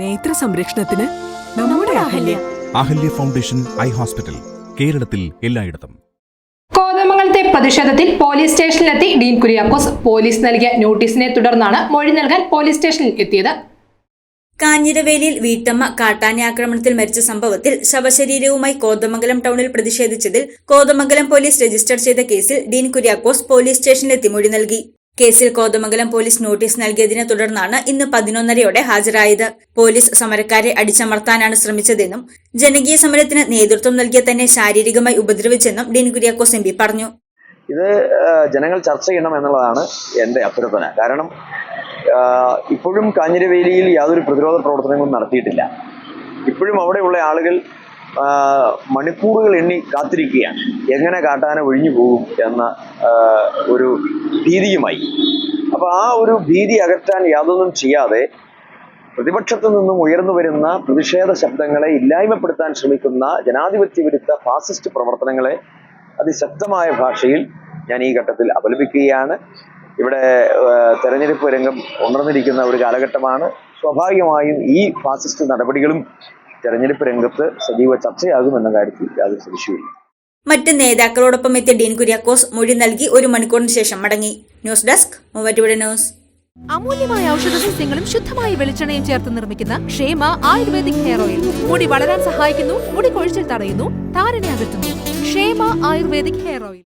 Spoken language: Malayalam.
നേത്ര സംരക്ഷണത്തിന് നമ്മുടെ Ahalya. Ahalya foundation eye hospital കേരളത്തിൽ എല്ലായിടത്തും. കോതമംഗലത്തെ പ്രതിഷേധത്തിൽ പോലീസ് സ്റ്റേഷനിലെത്തി ഡീൻ കുര്യാക്കോസ്. പോലീസ് നൽകിയ നോട്ടീസിനെ തുടർന്നാണ് മൊഴി നൽകാൻ പോലീസ് സ്റ്റേഷനിൽ എത്തിയത്. കാഞ്ഞിരവേലിയിൽ വീട്ടമ്മ കാട്ടാന ആക്രമണത്തിൽ മരിച്ച സംഭവത്തിൽ ശവശരീരവുമായി കോതമംഗലം ടൗണിൽ പ്രതിഷേധിച്ചതിൽ കോതമംഗലം പോലീസ് രജിസ്റ്റർ ചെയ്ത കേസിൽ ഡീൻ കുര്യാക്കോസ് പോലീസ് സ്റ്റേഷനിലെത്തി മൊഴി നൽകി. കേസിൽ കോതമംഗലം പോലീസ് നോട്ടീസ് നൽകിയതിനെ തുടർന്നാണ് ഇന്ന് പതിനൊന്നരയോടെ ഹാജരായത്. പോലീസ് സമരക്കാരെ അടിച്ചമർത്താനാണ് ശ്രമിച്ചതെന്നും ജനകീയ സമരത്തിന് നേതൃത്വം നൽകിയ തന്നെ ശാരീരികമായി ഉപദ്രവിച്ചെന്നും ഡീൻ കുര്യാക്കോസ് എം പറഞ്ഞു. ഇത് ജനങ്ങൾ ചർച്ച ചെയ്യണം എന്നുള്ളതാണ് എന്റെ അഭ്യർത്ഥന. കാരണം ഇപ്പോഴും കാഞ്ഞിരവേലിയിൽ യാതൊരു പ്രതിരോധ പ്രവർത്തനങ്ങളും നടത്തിയിട്ടില്ല. ഇപ്പോഴും അവിടെയുള്ള ആളുകൾ മണിക്കൂറുകൾ എണ്ണി കാത്തിരിക്കുകയാണ്. എങ്ങനെ കാട്ടാന ഒഴിഞ്ഞു പോകും എന്ന ഒരു ഭീതിയുമായി. അപ്പോൾ ആ ഒരു ഭീതി അകറ്റാൻ യാതൊന്നും ചെയ്യാതെ പ്രതിപക്ഷത്തു നിന്നും ഉയർന്നു വരുന്ന പ്രതിഷേധ ശബ്ദങ്ങളെ ഇല്ലായ്മപ്പെടുത്താൻ ശ്രമിക്കുന്ന ജനാധിപത്യ വിരുദ്ധ ഫാസിസ്റ്റ് പ്രവർത്തനങ്ങളെ അതിശക്തമായ ഭാഷയിൽ ഞാൻ ഈ ഘട്ടത്തിൽ അപലപിക്കുകയാണ്. ഇവിടെ തെരഞ്ഞെടുപ്പ് രംഗം ഉണർന്നിരിക്കുന്ന ഒരു കാലഘട്ടമാണ്. സ്വാഭാവികമായും ഈ ഫാസിസ്റ്റ് നടപടികളും തെരഞ്ഞെടുപ്പ് രംഗത്ത് സജീവ ചർച്ചയാകുമെന്ന കാര്യത്തിൽ യാതൊരു സംശയവും മറ്റ് നേതാക്കളോടൊപ്പം എത്തിയ ഡീൻ കുര്യാക്കോസ് മൊഴി നൽകി ഒരു മണിക്കൂറിന് ശേഷം മടങ്ങി. News desk Muvattupuzha news. അമൂല്യമായ ഔഷധ സസ്യങ്ങളും ശുദ്ധമായ വെളിച്ചെണ്ണയും ചേർത്ത് നിർമ്മിക്കുന്ന ക്ഷേമ ആയുർവേദിക് ഹെയർ ഓയിൽ. മുടി വളരാൻ സഹായിക്കുന്നു മുടി കൊഴിച്ചിൽ തടയുന്നു താരനെ അകറ്റുന്നു. ക്ഷേമ ആയുർവേദിക് ഹെയർ ഓയിൽ.